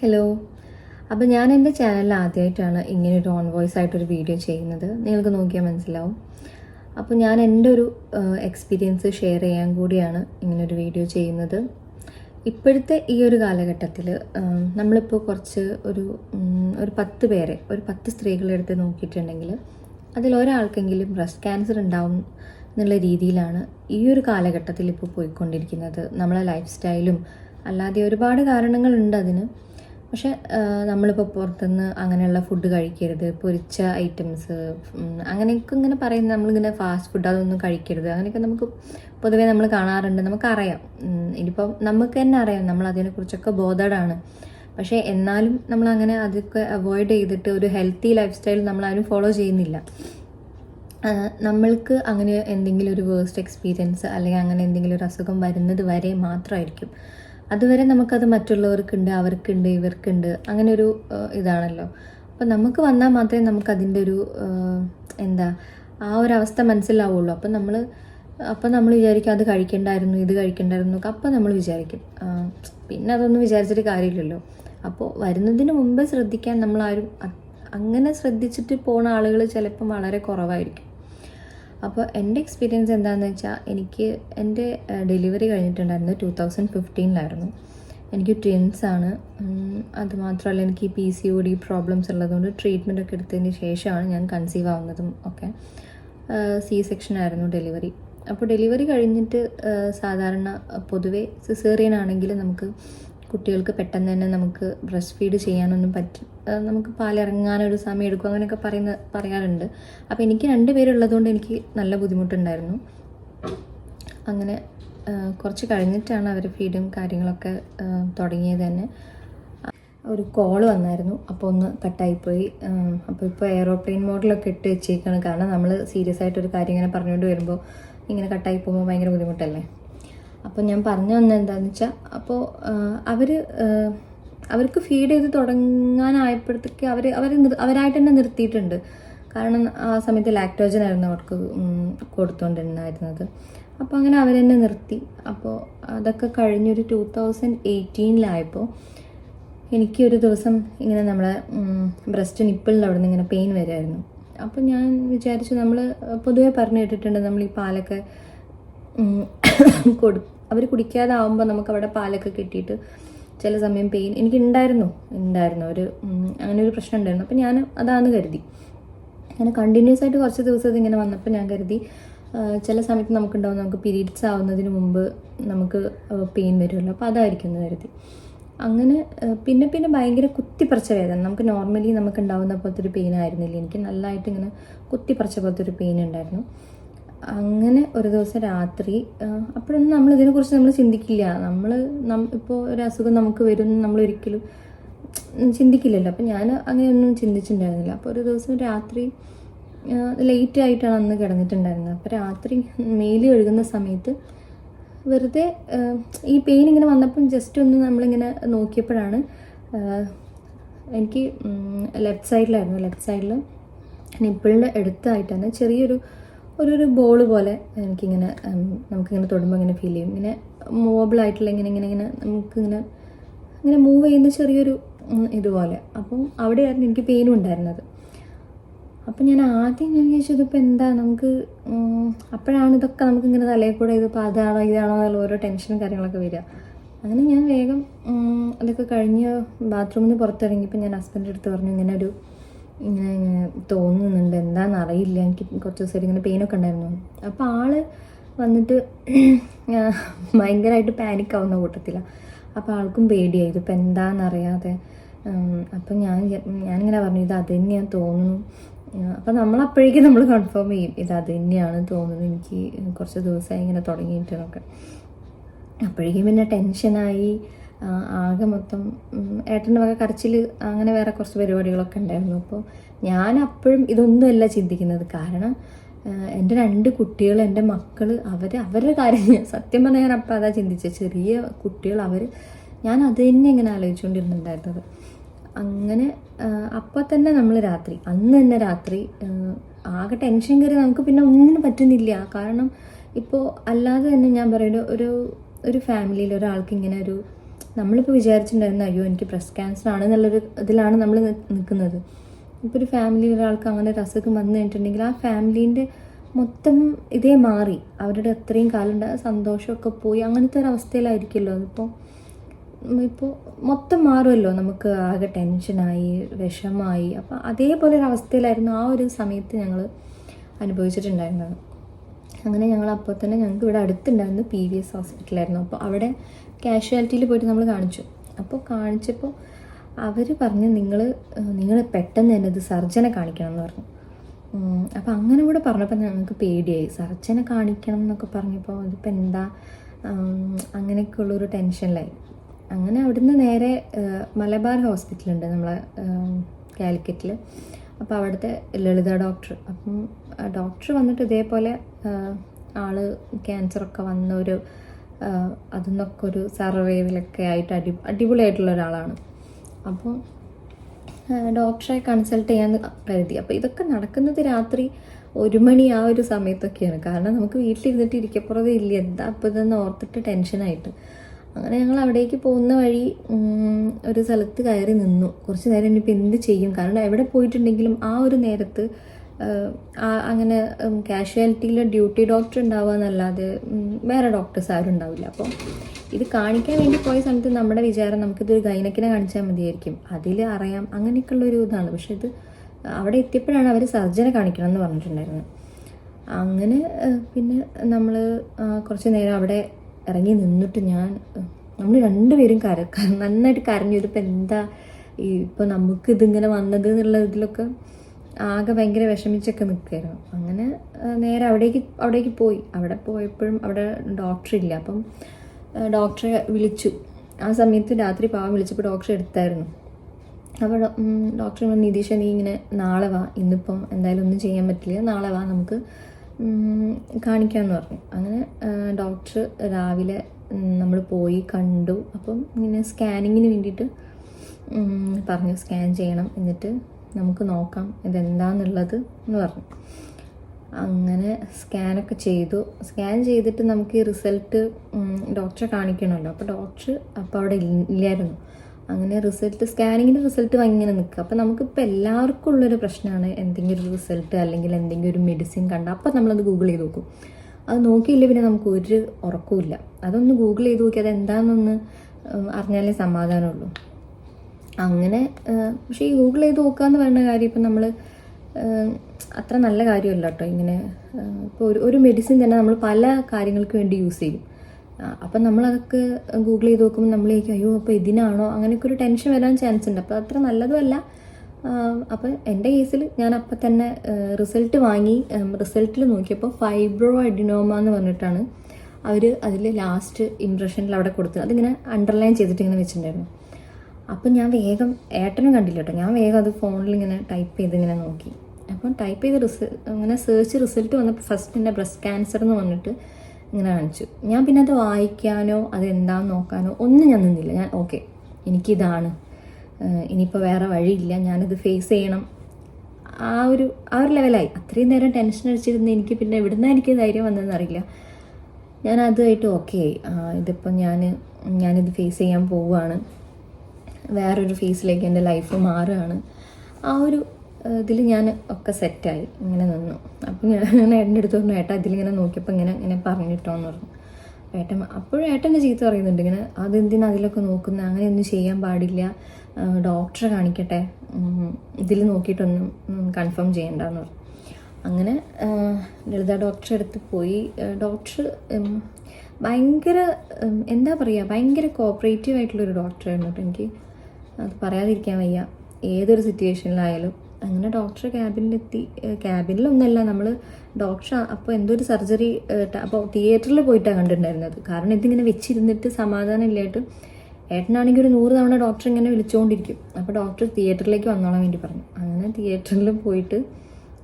Hello അപ്പോൾ ഞാൻ എന്റെ ചാനലിൽ ആദ്യമായിട്ടാണ് ഒരു ഓൺ വോയിസ് ആയിട്ടൊരു വീഡിയോ ചെയ്യുന്നത്. നിങ്ങൾക്ക് നോക്കിയാൽ മനസ്സിലാവും. അപ്പോൾ ഞാൻ എന്റെ ഒരു എക്സ്പീരിയൻസ് ഷെയർ ചെയ്യാൻ കൂടിയാണ് ഇങ്ങനൊരു വീഡിയോ ചെയ്യുന്നത്. ഇപ്പോഴത്തെ ഈ ഒരു കാലഘട്ടത്തിൽ നമ്മളിപ്പോൾ കുറച്ച് ഒരു ഒരു പത്ത് പേരെ ഒരു പത്ത് സ്ത്രീകളെ എടുത്ത് നോക്കിയിട്ടുണ്ടെങ്കിൽ അതിൽ ഒരാൾക്കെങ്കിലും ബ്രസ്റ്റ് ക്യാൻസർ ഉണ്ടാവും എന്നുള്ള രീതിയിലാണ് ഈ ഒരു കാലഘട്ടത്തിൽ ഇപ്പോൾ പോയിക്കൊണ്ടിരിക്കുന്നത്. നമ്മളെ ലൈഫ് സ്റ്റൈലും അല്ലാതെ ഒരുപാട് കാരണങ്ങളുണ്ട് അതിന്. പക്ഷെ നമ്മളിപ്പോൾ പുറത്തുനിന്ന് അങ്ങനെയുള്ള ഫുഡ് കഴിക്കരുത് പൊരിച്ച ഐറ്റംസ് അങ്ങനെയൊക്കെ ഇങ്ങനെ പറയുന്നത് നമ്മളിങ്ങനെ ഫാസ്റ്റ് ഫുഡ് അതൊന്നും കഴിക്കരുത്. അങ്ങനെയൊക്കെ നമുക്ക് പൊതുവേ നമ്മൾ കാണാറുണ്ട് നമുക്കറിയാം. ഇനിയിപ്പോൾ ഇനിയിപ്പം നമുക്ക് തന്നെ അറിയാം നമ്മൾ അതിനെക്കുറിച്ചൊക്കെ ബോധഡാണ്. പക്ഷേ എന്നാലും നമ്മൾ അങ്ങനെ അതൊക്കെ അവോയ്ഡ് ചെയ്തിട്ട് ഒരു ഹെൽത്തി ലൈഫ് സ്റ്റൈൽ നമ്മൾ ഫോളോ ചെയ്യുന്നില്ല. നമ്മൾക്ക് അങ്ങനെ എന്തെങ്കിലും ഒരു വേഴ്സ്റ്റ് എക്സ്പീരിയൻസ് അല്ലെങ്കിൽ അങ്ങനെ എന്തെങ്കിലും ഒരു അസുഖം വരുന്നത് വരെ മാത്രമായിരിക്കും. അതുവരെ നമുക്കത് മറ്റുള്ളവർക്കുണ്ട് അവർക്കുണ്ട് ഇവർക്കുണ്ട്. അങ്ങനെ ഒരു ഇതാണല്ലോ. അപ്പം നമുക്ക് വന്നാൽ മാത്രമേ നമുക്ക് അതിന്റെ ഒരു എന്താ ആ ഒരു അവസ്ഥ മനസ്സിലാവുള്ളൂ. അപ്പം നമ്മൾ അപ്പം നമ്മൾ വിചാരിക്കും അത് കഴിക്കണ്ടായിരുന്നു ഇത് കഴിക്കണ്ടായിരുന്നു അപ്പം നമ്മൾ വിചാരിക്കും. പിന്നെ അതൊന്നും വിചാരിച്ചിട്ട് കാര്യമില്ലല്ലോ. അപ്പോൾ വരുന്നതിന് മുമ്പേ ശ്രദ്ധിക്കാൻ നമ്മളാരും അങ്ങനെ ശ്രദ്ധിച്ചിട്ട് പോണ ആളുകൾ ചിലപ്പം വളരെ കുറവായിരിക്കും. അപ്പോൾ എന്റെ എക്സ്പീരിയൻസ് എന്താണെന്ന് വെച്ചാൽ എനിക്ക് എന്റെ ഡെലിവറി കഴിഞ്ഞിട്ടുണ്ടായിരുന്നു ടു തൗസൻഡ് ഫിഫ്റ്റീനിലായിരുന്നു എനിക്ക് ട്വിൻസ് ആണ്. അതുമാത്രമല്ല എനിക്ക് P C O D problems ഉള്ളതുകൊണ്ട് ട്രീറ്റ്മെന്റ് ഒക്കെ എടുത്തതിന് ശേഷമാണ് ഞാൻ കൺസീവ് ആവുന്നതും ഒക്കെ. സി സെക്ഷൻ ആയിരുന്നു ഡെലിവറി അപ്പോൾ ഡെലിവറി കഴിഞ്ഞിട്ട് സാധാരണ പൊതുവേ സിസേറിയൻ ആണെങ്കിൽ നമുക്ക് കുട്ടികൾക്ക് പെട്ടെന്ന് തന്നെ നമുക്ക് ബ്രസ്റ്റ് ഫീഡ് ചെയ്യാനൊന്നും പറ്റും നമുക്ക് പാലിറങ്ങാനൊരു സമയം എടുക്കും അങ്ങനെയൊക്കെ പറയുന്ന പറയാറുണ്ട്. അപ്പോൾ എനിക്ക് രണ്ട് പേരുള്ളതുകൊണ്ട് എനിക്ക് നല്ല ബുദ്ധിമുട്ടുണ്ടായിരുന്നു. അങ്ങനെ കുറച്ച് കഴിഞ്ഞിട്ടാണ് അവർ ഫീഡും കാര്യങ്ങളൊക്കെ തുടങ്ങിയത് തന്നെ. ഒരു കോൾ വന്നായിരുന്നു. അപ്പോൾ ഒന്ന് കട്ടായിപ്പോയി. അപ്പോൾ ഇപ്പോൾ എയറോപ്ലെയിൻ മോഡിലൊക്കെ ഇട്ട് വെച്ചേക്കാണ്. കാരണം നമ്മൾ സീരിയസ് ആയിട്ടൊരു കാര്യം ഇങ്ങനെ പറഞ്ഞുകൊണ്ട് വരുമ്പോൾ ഇങ്ങനെ കട്ടായി പോകുമ്പോൾ ഭയങ്കര ബുദ്ധിമുട്ടല്ലേ? അപ്പോൾ ഞാൻ പറഞ്ഞു വന്നത് എന്താണെന്ന് വെച്ചാൽ അപ്പോൾ അവർ അവർക്ക് ഫീഡ് ചെയ്ത് തുടങ്ങാനായപ്പോഴത്തേക്ക് അവർ അവർ അവരായിട്ട് തന്നെ നിർത്തിയിട്ടുണ്ട്. കാരണം ആ സമയത്ത് ലാക്ടോജൻ ആയിരുന്നു അവർക്ക് കൊടുത്തുകൊണ്ടിരുന്നായിരുന്നത് അപ്പോൾ അങ്ങനെ അവർ തന്നെ നിർത്തി. അപ്പോൾ അതൊക്കെ കഴിഞ്ഞൊരു ടു തൗസൻഡ് എയ്റ്റീനിലായപ്പോൾ എനിക്ക് ഒരു ദിവസം ഇങ്ങനെ നമ്മളെ ബ്രസ്റ്റ് നിപ്പിളിൽ അവിടെ നിന്ന് ഇങ്ങനെ പെയിൻ വരുമായിരുന്നു അപ്പോൾ ഞാൻ വിചാരിച്ചു നമ്മൾ പൊതുവേ പറഞ്ഞു കേട്ടിട്ടുണ്ട് നമ്മൾ ഈ പാലൊക്കെ കൊടു അവർ കുടിക്കാതാവുമ്പോൾ നമുക്ക് അവിടെ പാലൊക്കെ കിട്ടിയിട്ട് ചില സമയം പെയിൻ എനിക്ക് ഉണ്ടായിരുന്നു. ഉണ്ടായിരുന്നു ഒരു അങ്ങനെ ഒരു പ്രശ്നം ഉണ്ടായിരുന്നു. അപ്പോൾ ഞാൻ അതാന്ന് കരുതി. അങ്ങനെ കണ്ടിന്യൂസ് ആയിട്ട് കുറച്ച് ദിവസം ഇങ്ങനെ വന്നപ്പോൾ ഞാൻ കരുതി ചില സമയത്ത് നമുക്കുണ്ടാവും നമുക്ക് പീരീഡ്സ് ആവുന്നതിന് മുമ്പ് നമുക്ക് പെയിൻ വരുമല്ലോ. അപ്പോൾ അതായിരിക്കും എന്ന് കരുതി. അങ്ങനെ പിന്നെ പിന്നെ ഭയങ്കര കുത്തിപ്പറിച്ച വേദന. നമുക്ക് നോർമലി നമുക്ക് ഉണ്ടാവുന്ന പോലത്തെ ഒരു പെയിൻ ആയിരുന്നില്ല എനിക്ക് നല്ലതായിട്ട് ഇങ്ങനെ കുത്തിപ്പറിച്ച പോലത്തെ ഒരു പെയിൻ ഉണ്ടായിരുന്നു. അങ്ങനെ ഒരു ദിവസം രാത്രി അപ്പോഴൊന്നും നമ്മൾ ഇതിനെക്കുറിച്ച് നമ്മൾ ചിന്തിക്കില്ല. നമ്മൾ ഇപ്പോൾ ഒരു അസുഖം നമുക്ക് വരും നമ്മൾ ഒരിക്കലും ചിന്തിക്കില്ലല്ലോ. അപ്പം ഞാൻ അങ്ങനെയൊന്നും ചിന്തിച്ചിട്ടുണ്ടായിരുന്നില്ല. അപ്പോൾ ഒരു ദിവസം രാത്രി ലേറ്റ് ആയിട്ടാണ് അന്ന് കിടന്നിട്ടുണ്ടായിരുന്നത്. അപ്പോൾ രാത്രി മേൽ കഴുകുന്ന സമയത്ത് വെറുതെ ഈ പെയിൻ ഇങ്ങനെ വന്നപ്പം ജസ്റ്റ് ഒന്ന് നമ്മളിങ്ങനെ നോക്കിയപ്പോഴാണ് എനിക്ക് ലെഫ്റ്റ് സൈഡിലായിരുന്നു ലെഫ്റ്റ് സൈഡിൽ നിപ്പിളിന്റെ അടുത്തായിട്ടാണ് ചെറിയൊരു ഒരു ഒരു ബോൾ പോലെ എനിക്കിങ്ങനെ നമുക്കിങ്ങനെ തൊടുമ്പോൾ ഇങ്ങനെ ഫീൽ ചെയ്യും. ഇങ്ങനെ മൂവബിൾ ആയിട്ടുള്ള ഇങ്ങനെ ഇങ്ങനെ ഇങ്ങനെ നമുക്കിങ്ങനെ ഇങ്ങനെ മൂവ് ചെയ്യുന്ന ചെറിയൊരു ഇതുപോലെ. അപ്പം അവിടെയായിരുന്നു എനിക്ക് പെയിനും ഉണ്ടായിരുന്നത്. അപ്പം ഞാൻ ആദ്യം ഞാൻ വിചാരിച്ചു ഇതിപ്പോൾ എന്താ നമുക്ക് അപ്പോഴാണ് ഇതൊക്കെ നമുക്കിങ്ങനെ തലയിൽ കൂടെ ഇതിപ്പോൾ അതാണോ ഇതാണോ എന്നുള്ള ഓരോ ടെൻഷനും കാര്യങ്ങളൊക്കെ വരിക. അങ്ങനെ ഞാൻ വേഗം അതൊക്കെ കഴിഞ്ഞ് ബാത്റൂമിൽ നിന്ന് പുറത്തിറങ്ങിയപ്പോൾ ഞാൻ ഹസ്ബൻഡ് അടുത്ത് പറഞ്ഞു ഇങ്ങനെ ഒരു ഇങ്ങനെ ഇങ്ങനെ തോന്നുന്നുണ്ട്. എന്താണെന്ന് അറിയില്ല എനിക്ക് കുറച്ച് ദിവസമായിട്ട് ഇങ്ങനെ പെയിനൊക്കെ ഉണ്ടായിരുന്നു. അപ്പോൾ ആൾ വന്നിട്ട് ഭയങ്കരമായിട്ട് പാനിക് ആവുന്ന കൂട്ടത്തിലാണ് അപ്പോൾ ആൾക്കും പേടിയായി. ഇതിപ്പോൾ എന്താണെന്നറിയാതെ അപ്പം ഞാൻ ഞാനിങ്ങനെ പറഞ്ഞു ഇത് അത് തന്നെയാണ് തോന്നുന്നു അപ്പം നമ്മളപ്പോഴേക്കും നമ്മൾ കൺഫേം ചെയ്യും. ഇത് അത് തന്നെയാണ് തോന്നുന്നത് എനിക്ക് കുറച്ച് ദിവസമായി ഇങ്ങനെ തുടങ്ങിയിട്ടെന്നൊക്കെ അപ്പോഴേക്കും പിന്നെ ടെൻഷനായി ആകെ മൊത്തം ഏട്ടന്റെ വക കരച്ചിൽ അങ്ങനെ വേറെ കുറച്ച് പരിപാടികളൊക്കെ ഉണ്ടായിരുന്നു. അപ്പോൾ ഞാൻ അപ്പോഴും ഇതൊന്നുമല്ല ചിന്തിക്കുന്നത്. കാരണം എന്റെ രണ്ട് കുട്ടികൾ എന്റെ മക്കൾ അവർ അവരുടെ കാര്യം സത്യം പറഞ്ഞാൽ ഞാൻ അപ്പം അതാ ചിന്തിച്ചത്. ചെറിയ കുട്ടികൾ അവർ ഞാൻ അത് തന്നെ ഇങ്ങനെ ആലോചിച്ചുകൊണ്ടിരുന്നുണ്ടായിരുന്നത്. അങ്ങനെ അപ്പം തന്നെ നമ്മൾ രാത്രി അന്ന് തന്നെ രാത്രി ആകെ ടെൻഷൻ കയറി നമുക്ക് പിന്നെ ഒന്നിനും പറ്റുന്നില്ല. കാരണം ഇപ്പോൾ അല്ലാതെ തന്നെ ഞാൻ പറയുന്നത് ഒരു ഒരു ഫാമിലിയിൽ ഒരാൾക്ക് ഇങ്ങനെ ഒരു നമ്മളിപ്പോൾ വിചാരിച്ചിട്ടുണ്ടായിരുന്നു അയ്യോ എനിക്ക് ബ്രസ്റ്റ് ക്യാൻസർ ആണ് എന്നുള്ളൊരു ഇതിലാണ് നമ്മൾ നിൽക്കുന്നത് ഇപ്പോൾ ഒരു ഫാമിലി ഒരാൾക്ക് അങ്ങനെ ഒരു അസുഖം വന്നു കഴിഞ്ഞിട്ടുണ്ടെങ്കിൽ ആ ഫാമിലീന്റെ മൊത്തം ഇതേ മാറി. അവരുടെ അത്രയും കാലം സന്തോഷമൊക്കെ പോയി. അങ്ങനത്തെ ഒരു അവസ്ഥയിലായിരിക്കുമല്ലോ അതിപ്പോൾ ഇപ്പോൾ മൊത്തം മാറുമല്ലോ നമുക്ക് ആകെ ടെൻഷനായി വിഷമായി. അപ്പോൾ അതേപോലെ ഒരു അവസ്ഥയിലായിരുന്നു ആ ഒരു സമയത്ത് ഞങ്ങൾ അനുഭവിച്ചിട്ടുണ്ടായിരുന്നത്. അങ്ങനെ ഞങ്ങൾ അപ്പോൾ തന്നെ ഞങ്ങൾക്ക് ഇവിടെ അടുത്തുണ്ടായിരുന്നു പി വി എസ് ഹോസ്പിറ്റലായിരുന്നു അപ്പോൾ അവിടെ കാഷ്വാലിറ്റിയിൽ പോയിട്ട് നമ്മൾ കാണിച്ചു. അപ്പോൾ കാണിച്ചപ്പോൾ അവർ പറഞ്ഞു നിങ്ങൾ നിങ്ങൾ പെട്ടെന്ന് തന്നെ ഇത് സർജനെ കാണിക്കണം എന്ന് പറഞ്ഞു അപ്പോൾ അങ്ങനെ കൂടെ പറഞ്ഞപ്പോൾ ഞങ്ങൾക്ക് പേടിയായി. സർജനെ കാണിക്കണം എന്നൊക്കെ പറഞ്ഞപ്പോൾ അതിപ്പോൾ എന്താ അങ്ങനെയൊക്കെയുള്ളൊരു ടെൻഷനിലായി. അങ്ങനെ അവിടുന്ന് നേരെ മലബാർ ഹോസ്പിറ്റലുണ്ട് നമ്മളെ കാലിക്കറ്റിൽ അപ്പോൾ അവിടുത്തെ ലളിത ഡോക്ടർ. അപ്പം ഡോക്ടർ വന്നിട്ട് ഇതേപോലെ ആൾ ക്യാൻസറൊക്കെ വന്ന ഒരു അതിൽ ഒരു സർവേയിലൊക്കെ ആയിട്ട് അടി അടിപൊളിയായിട്ടുള്ള ഒരാളാണ്. അപ്പോൾ ഡോക്ടറെ കൺസൾട്ട് ചെയ്യാൻ കരുതി. അപ്പോൾ ഇതൊക്കെ നടക്കുന്നത് രാത്രി ഒരു മണി ആ ഒരു സമയത്തൊക്കെയാണ്. കാരണം നമുക്ക് വീട്ടിലിരുന്നിട്ട് ഇരിക്കപ്പുറതേ ഇല്ല. എന്താ അപ്പോൾ ഇതെന്ന് ഓർത്തിട്ട് ടെൻഷനായിട്ട് അങ്ങനെ ഞങ്ങൾ അവിടേക്ക് പോകുന്ന വഴി ഒരു സ്ഥലത്ത് കയറി നിന്നു. കുറച്ച് നേരം ഇനിയിപ്പോൾ എന്ത് ചെയ്യും? കാരണം എവിടെ പോയിട്ടുണ്ടെങ്കിലും ആ ഒരു നേരത്ത് അങ്ങനെ കാഷ്വാലിറ്റിയിൽ ഡ്യൂട്ടി ഡോക്ടർ ഉണ്ടാവുക എന്നല്ലാതെ വേറെ ഡോക്ടേഴ്സ് ആരും ഉണ്ടാവില്ല. അപ്പം ഇത് കാണിക്കാൻ വേണ്ടി പോയ സമയത്ത് നമ്മുടെ വിചാരം നമുക്കിതൊരു ഗൈനക്കിനെ കാണിച്ചാൽ മതിയായിരിക്കും. അതിൽ അറിയാം അങ്ങനെയൊക്കെയുള്ള ഒരു ഇതാണ്. പക്ഷെ ഇത് അവിടെ എത്തിയപ്പോഴാണ് അവർ സർജനെ കാണിക്കണം എന്ന് പറഞ്ഞിട്ടുണ്ടായിരുന്നത്. അങ്ങനെ പിന്നെ നമ്മൾ കുറച്ച് നേരം അവിടെ ഇറങ്ങി നിന്നിട്ട് ഞാൻ നമ്മൾ രണ്ടുപേരും കര നന്നായിട്ട് കരഞ്ഞു. ഇതിപ്പോൾ എന്താ ഇപ്പോൾ നമുക്ക് ഇതിങ്ങനെ വന്നത് എന്നുള്ള ഇതിലൊക്കെ ആകെ ഭയങ്കര വിഷമിച്ചൊക്കെ നിൽക്കുകയായിരുന്നു. അങ്ങനെ നേരെ അവിടേക്ക് അവിടേക്ക് പോയി. അവിടെ പോയപ്പോഴും അവിടെ ഡോക്ടർ ഇല്ല. അപ്പം ഡോക്ടറെ വിളിച്ചു. ആ സമയത്ത് രാത്രി പാവം വിളിച്ചപ്പോൾ ഡോക്ടറെ എടുത്തായിരുന്നു. അപ്പോൾ ഡോക്ടർ നിതീഷ നീ ഇങ്ങനെ നാളെ വാ. ഇന്നിപ്പം എന്തായാലും ഒന്നും ചെയ്യാൻ പറ്റില്ല. നാളെ വാ നമുക്ക് കാണിക്കാമെന്ന് പറഞ്ഞു. അങ്ങനെ ഡോക്ടർ രാവിലെ നമ്മൾ പോയി കണ്ടു. അപ്പം ഇങ്ങനെ സ്കാനിങ്ങിന് വേണ്ടിയിട്ട് പറഞ്ഞു. സ്കാൻ ചെയ്യണം. എന്നിട്ട് നമുക്ക് നോക്കാം ഇതെന്താന്നുള്ളത് എന്ന് പറഞ്ഞു. അങ്ങനെ സ്കാനൊക്കെ ചെയ്തു. സ്കാൻ ചെയ്തിട്ട് നമുക്ക് ഈ റിസൾട്ട് ഡോക്ടറെ കാണിക്കണമല്ലോ. അപ്പോൾ ഡോക്ടർ അപ്പോൾ അവിടെ ഇല്ലായിരുന്നു. അങ്ങനെ റിസൾട്ട് സ്കാനിങ്ങിന്റെ റിസൾട്ട് ഇങ്ങനെ നിൽക്കുക. അപ്പോൾ നമുക്കിപ്പോൾ എല്ലാവർക്കും ഉള്ളൊരു പ്രശ്നമാണ് എന്തെങ്കിലും ഒരു റിസൾട്ട് അല്ലെങ്കിൽ എന്തെങ്കിലും ഒരു മെഡിസിൻ കണ്ട. അപ്പോൾ നമ്മളത് ഗൂഗിൾ ചെയ്ത് നോക്കും. അത് നോക്കിയില്ല പിന്നെ നമുക്ക് ഒരു ഉറക്കമില്ല അതൊന്ന് ഗൂഗിൾ ചെയ്ത് നോക്കി അത് എന്താണെന്നൊന്ന് ഉം, അറിഞ്ഞാലേ സമാധാനമുള്ളൂ. അങ്ങനെ പക്ഷെ ഈ ഗൂഗിൾ ചെയ്ത് നോക്കുക എന്ന് പറയുന്ന കാര്യം ഇപ്പം നമ്മൾ അത്ര നല്ല കാര്യമല്ല കേട്ടോ ഇങ്ങനെ ഇപ്പോൾ ഒരു ഒരു മെഡിസിൻ തന്നെ നമ്മൾ പല കാര്യങ്ങൾക്ക് വേണ്ടി യൂസ് ചെയ്യും. അപ്പം നമ്മളതൊക്കെ ഗൂഗിൾ ചെയ്ത് നോക്കുമ്പോൾ നമ്മൾ ചോദിക്കും അയ്യോ അപ്പോൾ ഇതിനാണോ? അങ്ങനെയൊക്കെ ഒരു ടെൻഷൻ വരാൻ ചാൻസ് ഉണ്ട്. അപ്പോൾ അത്ര നല്ലതുമല്ല. അപ്പം എന്റെ കേസിൽ ഞാൻ അപ്പം തന്നെ റിസൾട്ട് വാങ്ങി റിസൾട്ടിൽ നോക്കിയപ്പോൾ ഫൈബ്രോ അഡിനോമ എന്ന് പറഞ്ഞിട്ടാണ് അവർ അതിൽ ലാസ്റ്റ് ഇംപ്രഷനിൽ അവിടെ കൊടുത്തത്. അതിങ്ങനെ അണ്ടർലൈൻ ചെയ്തിട്ടിങ്ങനെ വെച്ചിട്ടുണ്ടായിരുന്നു. അപ്പം ഞാൻ വേഗം ഏട്ടനും കണ്ടില്ല കേട്ടോ. ഞാൻ വേഗം അത് ഫോണിൽ ഇങ്ങനെ ടൈപ്പ് ചെയ്ത് ഇങ്ങനെ നോക്കി. അപ്പം ടൈപ്പ് ചെയ്ത് റിസ അങ്ങനെ സെർച്ച് റിസൾട്ട് വന്നപ്പോൾ ഫസ്റ്റ് എന്റെ ബ്രസ്റ്റ് ക്യാൻസർ എന്ന് പറഞ്ഞിട്ട് ഇങ്ങനെ കാണിച്ചു. ഞാൻ പിന്നെ അത് വായിക്കാനോ അത് എന്താണെന്ന് നോക്കാനോ ഒന്നും ഞാൻ നിന്നില്ല. ഞാൻ ഓക്കെ എനിക്കിതാണ്. ഇനിയിപ്പോൾ വേറെ വഴിയില്ല. ഞാനിത് ഫേസ് ചെയ്യണം. ആ ഒരു ആ ഒരു ലെവലായി അത്രയും നേരം ടെൻഷൻ അടിച്ചിരുന്ന് എനിക്ക് പിന്നെ എവിടുന്ന എനിക്ക് ധൈര്യം വന്നതെന്ന് അറിയില്ല. ഞാൻ അതുമായിട്ട് ഓക്കെ ആയി. ഇതിപ്പോൾ ഞാൻ ഞാനിത് ഫേസ് ചെയ്യാൻ പോവുകയാണ്. വേറൊരു ഫേസിലേക്ക് എന്റെ ലൈഫ് മാറുകയാണ്. ആ ഒരു ഇതിൽ ഞാൻ ഒക്കെ സെറ്റായി ഇങ്ങനെ നിന്നു. അപ്പം ഞാൻ ഏട്ടന്റെ അടുത്ത് പറഞ്ഞു ഏട്ടാ ഇതിലിങ്ങനെ നോക്കിയപ്പോൾ ഇങ്ങനെ ഇങ്ങനെ പറഞ്ഞിട്ടോന്ന് പറഞ്ഞു. ഏട്ടൻ അപ്പോഴും ഏട്ടന്റെ ചീത്ത പറയുന്നുണ്ട്. ഇങ്ങനെ അതെന്തിനാ അതിലൊക്കെ നോക്കുന്നത് അങ്ങനെയൊന്നും ചെയ്യാൻ പാടില്ല. ഡോക്ടറെ കാണിക്കട്ടെ. ഇതിൽ നോക്കിയിട്ടൊന്നും കൺഫേം ചെയ്യണ്ടെന്ന് പറഞ്ഞു. അങ്ങനെ ലളിത ഡോക്ടറെ അടുത്ത് പോയി. ഡോക്ടർ ഭയങ്കര എന്താ പറയുക ഭയങ്കര കോപ്പറേറ്റീവ് ആയിട്ടുള്ളൊരു ഡോക്ടറായിരുന്നു കേട്ടോ എനിക്ക്. അത് പറയാതിരിക്കാൻ വയ്യ. ഏതൊരു സിറ്റുവേഷനിലായാലും. അങ്ങനെ ഡോക്ടർ ക്യാബിനിലെത്തി. ക്യാബിനിലൊന്നല്ല. നമ്മൾ ഡോക്ടർ അപ്പോൾ എന്തോ ഒരു സർജറി അപ്പോൾ തിയേറ്ററിൽ പോയിട്ടാണ് കണ്ടിട്ടുണ്ടായിരുന്നത്. കാരണം ഇതിങ്ങനെ വെച്ചിരുന്നിട്ട് സമാധാനം ഇല്ലായിട്ട് ഏട്ടനാണെങ്കിൽ ഒരു നൂറ് തവണ ഡോക്ടർ ഇങ്ങനെ വിളിച്ചുകൊണ്ടിരിക്കും അപ്പോൾ ഡോക്ടർ തിയേറ്ററിലേക്ക് വന്നോളാൻ വേണ്ടി പറഞ്ഞു. അങ്ങനെ തിയേറ്ററിൽ പോയിട്ട്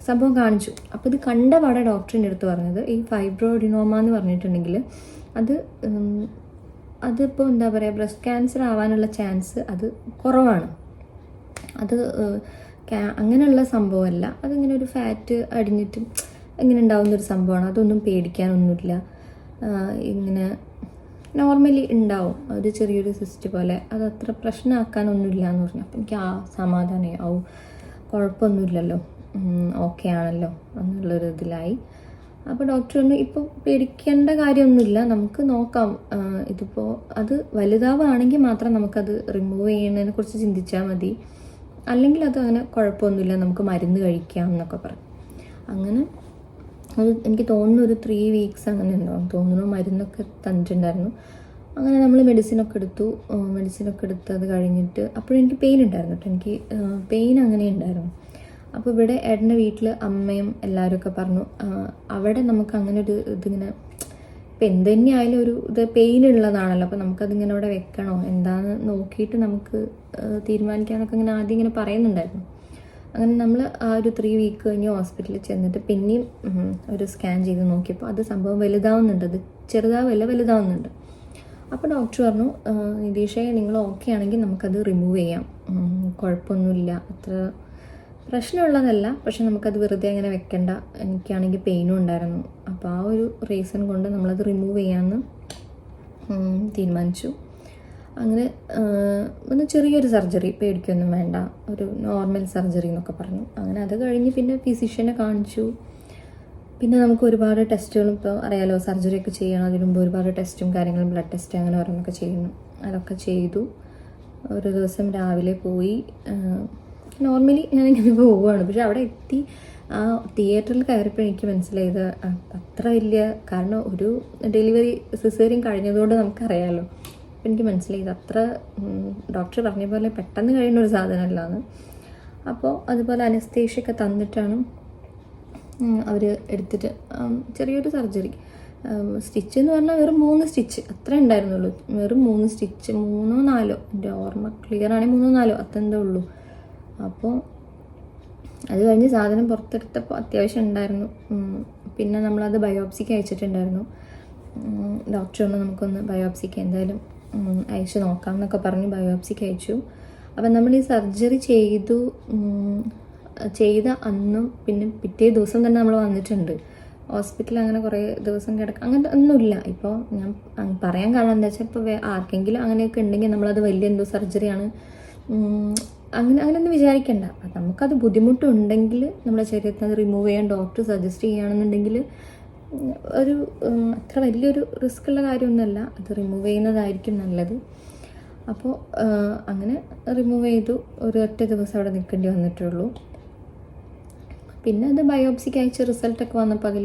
സംഭവം കാണിച്ചു. അപ്പോൾ ഇത് കണ്ട പാടെ ഡോക്ടറിന്റെ അടുത്ത് പറഞ്ഞത് ഈ ഫൈബ്രോഡിനോമ എന്ന് പറഞ്ഞിട്ടുണ്ടെങ്കിൽ അത് അതിപ്പോൾ എന്താ പറയുക ബ്രസ്റ്റ് ക്യാൻസർ ആവാനുള്ള ചാൻസ് അത് കുറവാണ്. അത് അങ്ങനെയുള്ള സംഭവമല്ല. അതിങ്ങനെ ഒരു ഫാറ്റ് അടിഞ്ഞിട്ടും ഇങ്ങനെ ഉണ്ടാവുന്നൊരു സംഭവമാണ്. അതൊന്നും പേടിക്കാനൊന്നുമില്ല. ഇങ്ങനെ നോർമലി ഉണ്ടാവും. ഒരു ചെറിയൊരു സിസ്റ്റ് പോലെ. അത് അത്ര പ്രശ്നമാക്കാനൊന്നുമില്ല എന്ന് പറഞ്ഞു. അപ്പം എനിക്ക് ആ സമാധാനമായി. ആവും കുഴപ്പമൊന്നുമില്ലല്ലോ. ഓക്കെ ആണല്ലോ. എന്നുള്ളൊരു ഇതിലായി. അപ്പോൾ ഡോക്ടർ പറഞ്ഞു ഇപ്പോൾ പേടിക്കേണ്ട കാര്യമൊന്നുമില്ല നമുക്ക് നോക്കാം. ഇതിപ്പോൾ അത് വലുതാവുകയാണെങ്കിൽ മാത്രം നമുക്കത് റിമൂവ് ചെയ്യുന്നതിനെ കുറിച്ച് ചിന്തിച്ചാൽ മതി. അല്ലെങ്കിൽ അത് അങ്ങനെ കുഴപ്പമൊന്നുമില്ല നമുക്ക് മരുന്ന് കഴിക്കാം എന്നൊക്കെ പറഞ്ഞു. അങ്ങനെ അത് എനിക്ക് തോന്നുന്നു ഒരു ത്രീ വീക്സ് അങ്ങനെ ഉണ്ടാവും തോന്നുന്നു മരുന്നൊക്കെ തന്നിട്ടുണ്ടായിരുന്നു. അങ്ങനെ നമ്മൾ മെഡിസിനൊക്കെ എടുത്തു. മെഡിസിനൊക്കെ എടുത്ത് അത് കഴിഞ്ഞിട്ട് അപ്പോഴെനിക്ക് പെയിൻ ഉണ്ടായിരുന്നു കേട്ടോ. എനിക്ക് പെയിൻ അങ്ങനെ ഉണ്ടായിരുന്നു അപ്പോൾ ഇവിടെ ഏട്ടന്റെ വീട്ടിൽ അമ്മയും എല്ലാവരും ഒക്കെ പറഞ്ഞു അവിടെ നമുക്ക് അങ്ങനെ ഒരു ഇതിങ്ങനെ ഇപ്പം എന്ത് തന്നെയായാലും ഒരു ഇത് പെയിൻ ഉള്ളതാണല്ലോ. അപ്പോൾ നമുക്കതിങ്ങനെ അവിടെ വെക്കണോ? എന്താന്ന് നോക്കിയിട്ട് നമുക്ക് തീരുമാനിക്കാമെന്നൊക്കെ ഇങ്ങനെ ആദ്യം ഇങ്ങനെ പറയുന്നുണ്ടായിരുന്നു. അങ്ങനെ നമ്മൾ ആ ഒരു ത്രീ വീക്ക് കഴിഞ്ഞ് ഹോസ്പിറ്റലിൽ ചെന്നിട്ട് പിന്നെയും ഒരു സ്കാൻ ചെയ്ത് നോക്കിയപ്പോൾ അത് സംഭവം വലുതാവുന്നുണ്ട്. അത് ചെറുതാവല്ല വലുതാവുന്നുണ്ട്. അപ്പോൾ ഡോക്ടർ പറഞ്ഞു നിതീഷയെ നിങ്ങൾ ഓക്കെ ആണെങ്കിൽ നമുക്കത് റിമൂവ് ചെയ്യാം. കുഴപ്പമൊന്നുമില്ല. അത്ര പ്രശ്നമുള്ളതല്ല പക്ഷെ നമുക്കത് വെറുതെ അങ്ങനെ വെക്കണ്ട. എനിക്കാണെങ്കിൽ പെയിനും ഉണ്ടായിരുന്നു. അപ്പോൾ ആ ഒരു റീസൺ കൊണ്ട് നമ്മളത് റിമൂവ് ചെയ്യാമെന്ന് തീരുമാനിച്ചു. അങ്ങനെ ഒന്ന് ചെറിയൊരു സർജറി പേടിക്കൊന്നും വേണ്ട. ഒരു നോർമൽ സർജറി എന്നൊക്കെ പറഞ്ഞു. അങ്ങനെ അത് കഴിഞ്ഞ് പിന്നെ ഫിസിഷ്യനെ കാണിച്ചു. പിന്നെ നമുക്ക് ഒരുപാട് ടെസ്റ്റുകളും ഇപ്പോൾ അറിയാലോ സർജറി ഒക്കെ ചെയ്യണം. അതിനു മുമ്പ് ഒരുപാട് ടെസ്റ്റും കാര്യങ്ങളും ബ്ലഡ് ടെസ്റ്റ് അങ്ങനെ ഓരോന്നൊക്കെ ചെയ്യണം അതൊക്കെ ചെയ്തു. ഒരു ദിവസം രാവിലെ പോയി നോർമലി ഞാൻ ഇങ്ങനെ പോവുകയാണ് പക്ഷെ അവിടെ എത്തി ആ തിയേറ്ററിൽ കയറിയപ്പോൾ എനിക്ക് മനസ്സിലായത് അത്ര വലിയ കാരണം ഒരു ഡെലിവറി സിസേറിയൻ കഴിഞ്ഞതുകൊണ്ട് നമുക്കറിയാമല്ലോ അപ്പം എനിക്ക് മനസ്സിലായത് അത്ര ഡോക്ടർ പറഞ്ഞ പോലെ പെട്ടെന്ന് കഴിയുന്ന ഒരു സാധനമല്ലാന്ന്. അപ്പോൾ അതുപോലെ അനസ്തേഷ്യൊക്കെ തന്നിട്ടാണ് അവർ എടുത്തിട്ട് ചെറിയൊരു സർജറി സ്റ്റിച്ച് എന്ന് പറഞ്ഞാൽ വെറും മൂന്ന് സ്റ്റിച്ച് അത്ര ഉണ്ടായിരുന്നുള്ളൂ. വെറും മൂന്ന് സ്റ്റിച്ച് മൂന്നോ നാലോ എന്റെ ഓർമ്മ ക്ലിയർ ആണെങ്കിൽ മൂന്നോ നാലോ അത്രന്തേ ഉള്ളൂ. അപ്പോൾ അത് കഴിഞ്ഞ് സാധനം പുറത്തെടുത്തപ്പോൾ അത്യാവശ്യം ഉണ്ടായിരുന്നു. പിന്നെ നമ്മളത് ബയോപ്സിക്ക് അയച്ചിട്ടുണ്ടായിരുന്നു. ഡോക്ടർ ഒന്ന് നമുക്കൊന്ന് ബയോപ്സിക്ക് എന്തായാലും അയച്ചു നോക്കാം എന്നൊക്കെ പറഞ്ഞ് ബയോപ്സിക്ക് അയച്ചു. അപ്പം നമ്മൾ ഈ സർജറി ചെയ്തു ചെയ്ത അന്നും പിന്നെ പിറ്റേ ദിവസം തന്നെ നമ്മൾ വന്നിട്ടുണ്ട്. ഹോസ്പിറ്റലിൽ അങ്ങനെ കുറേ ദിവസം കിടക്കുക അങ്ങനത്തെ ഒന്നുമില്ല. ഇപ്പോൾ ഞാൻ പറയാൻ കാരണം എന്താ വെച്ചാൽ ഇപ്പോൾ ആർക്കെങ്കിലും അങ്ങനെയൊക്കെ ഉണ്ടെങ്കിൽ നമ്മളത് വലിയ എന്തോ സർജറിയാണ്. അങ്ങനെ അങ്ങനെയൊന്നും വിചാരിക്കണ്ട. നമുക്കത് ബുദ്ധിമുട്ടുണ്ടെങ്കിൽ നമ്മുടെ ശരീരത്തിൽ അത് റിമൂവ് ചെയ്യാൻ ഡോക്ടർ സജസ്റ്റ് ചെയ്യുകയാണെന്നുണ്ടെങ്കിൽ ഒരു അത്ര വലിയൊരു റിസ്ക് ഉള്ള കാര്യമൊന്നുമല്ല. അത് റിമൂവ് ചെയ്യുന്നതായിരിക്കും നല്ലത്. അപ്പോൾ അങ്ങനെ റിമൂവ് ചെയ്തു. ഒരു ഒറ്റ ദിവസം അവിടെ നിൽക്കേണ്ടി വന്നിട്ടുള്ളൂ. പിന്നെ അത് ബയോപ്സിക്ക് അയച്ച റിസൾട്ടൊക്കെ വന്നപ്പോൾ അതിൽ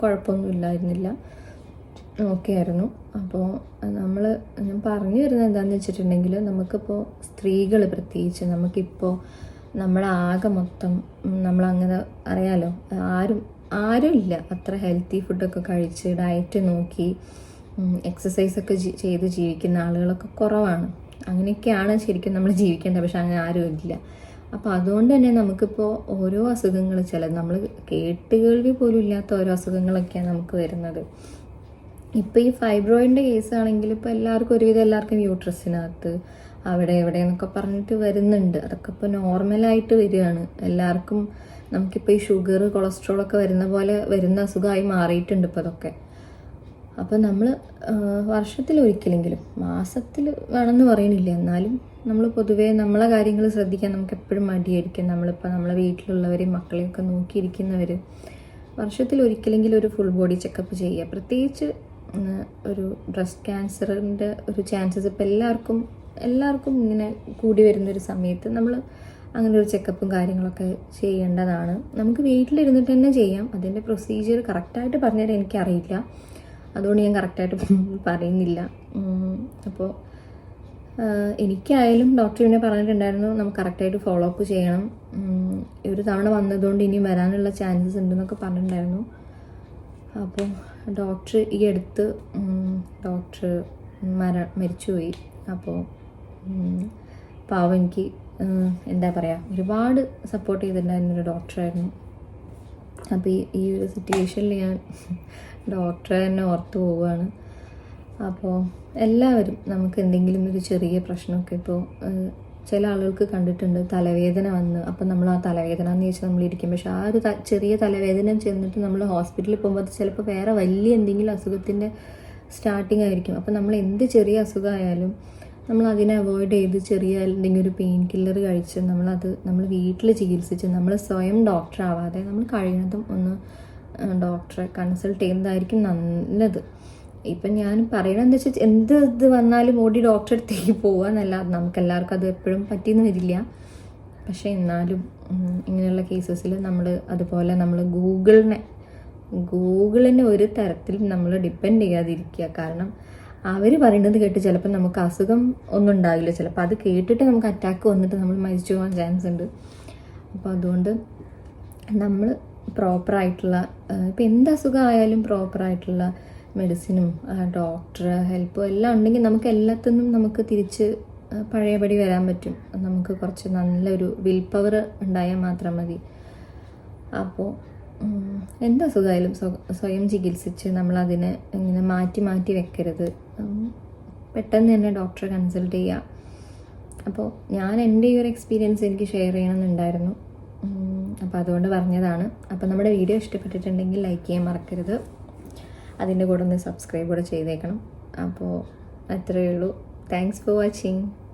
കുഴപ്പമൊന്നും ഇല്ലായിരുന്നില്ല. ഓക്കെ ആയിരുന്നു അപ്പോൾ നമ്മൾ ഞാൻ പറഞ്ഞു വരുന്നത് എന്താണെന്ന് വെച്ചിട്ടുണ്ടെങ്കിൽ നമുക്കിപ്പോൾ സ്ത്രീകൾ പ്രത്യേകിച്ച് നമുക്കിപ്പോൾ ആകെ മൊത്തം നമ്മളങ്ങനെ അറിയാലോ ആരും ആരും ഇല്ല. അത്ര ഹെൽത്തി ഫുഡൊക്കെ കഴിച്ച് ഡയറ്റ് നോക്കി എക്സസൈസൊക്കെ ചെയ്ത് ജീവിക്കുന്ന ആളുകളൊക്കെ കുറവാണ്. അങ്ങനെയൊക്കെയാണ് ശരിക്കും നമ്മൾ ജീവിക്കേണ്ടത്. പക്ഷെ അങ്ങനെ ആരും ഇല്ല. അപ്പോൾ അതുകൊണ്ട് തന്നെ നമുക്കിപ്പോൾ ഓരോ അസുഖങ്ങൾ ചില നമ്മൾ കേട്ടുകേൾവി പോലും ഇല്ലാത്ത ഓരോ അസുഖങ്ങളൊക്കെയാണ് നമുക്ക് വരുന്നത്. ഇപ്പോൾ ഈ ഫൈബ്രോയിഡിന്റെ കേസ് ആണെങ്കിൽ ഇപ്പോൾ എല്ലാവർക്കും ഒരുവിധം എല്ലാവർക്കും യൂട്രസിനകത്ത് അവിടെ എവിടെ എന്നൊക്കെ പറഞ്ഞിട്ട് വരുന്നുണ്ട്. അതൊക്കെ ഇപ്പോൾ നോർമലായിട്ട് വരികയാണ്. എല്ലാവർക്കും നമുക്കിപ്പോൾ ഈ ഷുഗർ കൊളസ്ട്രോൾ ഒക്കെ വരുന്ന പോലെ വരുന്ന അസുഖമായി മാറിയിട്ടുണ്ട് ഇപ്പോൾ അതൊക്കെ. അപ്പോൾ നമ്മൾ വർഷത്തിൽ ഒരിക്കലെങ്കിലും മാസത്തിൽ വേണമെന്ന് പറയുന്നില്ല എന്നാലും നമ്മൾ പൊതുവേ നമ്മളെ കാര്യങ്ങൾ ശ്രദ്ധിക്കാൻ നമുക്ക് എപ്പോഴും മടിയായിരിക്കും. നമ്മളിപ്പോൾ നമ്മളെ വീട്ടിലുള്ളവരെയും മക്കളെയൊക്കെ നോക്കിയിരിക്കുന്നവർ വർഷത്തിൽ ഒരിക്കലെങ്കിലും ഒരു ഫുൾ ബോഡി ചെക്കപ്പ് ചെയ്യുക. പ്രത്യേകിച്ച് ഒരു ബ്രസ്റ്റ് ക്യാൻസറിന്റെ ഒരു ചാൻസസ് ഇപ്പോൾ എല്ലാവർക്കും എല്ലാവർക്കും ഇങ്ങനെ കൂടി വരുന്നൊരു സമയത്ത് നമ്മൾ അങ്ങനെ ഒരു ചെക്കപ്പും കാര്യങ്ങളൊക്കെ ചെയ്യേണ്ടതാണ്. നമുക്ക് വീട്ടിലിരുന്നിട്ട് തന്നെ ചെയ്യാം. അതിന്റെ പ്രൊസീജിയർ കറക്റ്റായിട്ട് പറഞ്ഞുതരാൻ എനിക്കറിയില്ല. അതുകൊണ്ട് ഞാൻ കറക്റ്റായിട്ട് പറയുന്നില്ല. അപ്പോൾ എനിക്കായാലും ഡോക്ടർ പിന്നെ പറഞ്ഞിട്ടുണ്ടായിരുന്നു നമുക്ക് കറക്റ്റായിട്ട് ഫോളോ അപ്പ് ചെയ്യണം. ഒരു തവണ വന്നതുകൊണ്ട് ഇനി വരാനുള്ള ചാൻസസ് ഉണ്ടെന്നൊക്കെ പറഞ്ഞിട്ടുണ്ടായിരുന്നു. അപ്പോൾ ഡോക്ടർ ഈ അടുത്ത് ഡോക്ടർ മര മരിച്ചുപോയി. അപ്പോൾ പാവം എനിക്ക് എന്താ പറയുക ഒരുപാട് സപ്പോർട്ട് ചെയ്തിട്ടുണ്ടായിരുന്ന ഒരു ഡോക്ടറായിരുന്നു. അപ്പോൾ ഈ ഈ ഒരു സിറ്റുവേഷനിൽ ഞാൻ ഡോക്ടറെ തന്നെ ഓർത്ത് പോവുകയാണ്. അപ്പോൾ എല്ലാവരും നമുക്ക് എന്തെങ്കിലും ഒരു ചെറിയ പ്രശ്നമൊക്കെ ഇപ്പോൾ ചില ആളുകൾക്ക് കണ്ടിട്ടുണ്ട് തലവേദന വന്ന്. അപ്പം നമ്മൾ ആ തലവേദന എന്ന് ചോദിച്ചാൽ നമ്മൾ ഇരിക്കും പക്ഷെ ആ ഒരു ചെറിയ തലവേദന ചെന്നിട്ട് നമ്മൾ ഹോസ്പിറ്റലിൽ പോകുമ്പോൾ അത് ചിലപ്പോൾ വേറെ വലിയ എന്തെങ്കിലും അസുഖത്തിന്റെ സ്റ്റാർട്ടിംഗ് ആയിരിക്കും. അപ്പം നമ്മൾ എന്ത് ചെറിയ അസുഖമായാലും നമ്മൾ അതിനെ അവോയ്ഡ് ചെയ്ത് ചെറിയ എന്തെങ്കിലും ഒരു പെയിൻ കില്ലർ കഴിച്ച് നമ്മളത് നമ്മൾ വീട്ടിൽ ചികിത്സിച്ച് നമ്മൾ സ്വയം ഡോക്ടർ ആവാതെ നമ്മൾ കഴിയുന്നതും ഒന്ന് ഡോക്ടറെ കൺസൾട്ട് ചെയ്യുന്നതായിരിക്കും നല്ലത്. ഇപ്പം ഞാൻ പറയണത് എന്താ വെച്ചാൽ എന്ത് ഇത് വന്നാലും ഓടി ഡോക്ടറെ അടുത്തേക്ക് പോവുക എന്നല്ലാതെ നമുക്ക് എല്ലാവർക്കും അത് എപ്പോഴും പറ്റിയെന്ന് വരില്ല. പക്ഷേ എന്നാലും ഇങ്ങനെയുള്ള കേസസിൽ നമ്മൾ അതുപോലെ നമ്മൾ ഗൂഗിളിനെ ഗൂഗിളിനെ ഒരു തരത്തിലും നമ്മൾ ഡിപ്പെൻഡ് ചെയ്യാതിരിക്കുക. കാരണം അവർ പറയുന്നത് കേട്ട് ചിലപ്പോൾ നമുക്ക് അസുഖം ഒന്നും ഉണ്ടാവില്ല. ചിലപ്പോൾ അത് കേട്ടിട്ട് നമുക്ക് അറ്റാക്ക് വന്നിട്ട് നമ്മൾ മരിച്ചു പോകാൻ ചാൻസ് ഉണ്ട്. അപ്പോൾ അതുകൊണ്ട് നമ്മൾ പ്രോപ്പറായിട്ടുള്ള ഇപ്പം എന്ത് അസുഖമായാലും പ്രോപ്പറായിട്ടുള്ള മെഡിസിനും ഡോക്ടർ ഹെൽപ്പും എല്ലാം ഉണ്ടെങ്കിൽ നമുക്ക് എല്ലാത്തിനും നമുക്ക് തിരിച്ച് പഴയപടി വരാൻ പറ്റും. നമുക്ക് കുറച്ച് നല്ലൊരു വിൽ പവർ ഉണ്ടായാൽ മാത്രം മതി. അപ്പോൾ എന്താ അസുഖമായാലും സ്വയം ചികിത്സിച്ച് നമ്മളതിനെ ഇങ്ങനെ മാറ്റി മാറ്റി വെക്കരുത്. പെട്ടെന്ന് തന്നെ ഡോക്ടറെ കൺസൾട്ട് ചെയ്യുക അപ്പോൾ ഞാൻ എന്റെ ഈ ഒരു എക്സ്പീരിയൻസ് എനിക്ക് ഷെയർ ചെയ്യണമെന്നുണ്ടായിരുന്നു. അപ്പോൾ അതുകൊണ്ട് പറഞ്ഞതാണ്. അപ്പോൾ നമ്മുടെ വീഡിയോ ഇഷ്ടപ്പെട്ടിട്ടുണ്ടെങ്കിൽ ലൈക്ക് ചെയ്യാൻ മറക്കരുത്. അതിന്റെ കൂടെ ഒന്ന് സബ്സ്ക്രൈബ് കൂടെ ചെയ്തേക്കണം. അപ്പോൾ അത്രയേ ഉള്ളൂ. Thanks for watching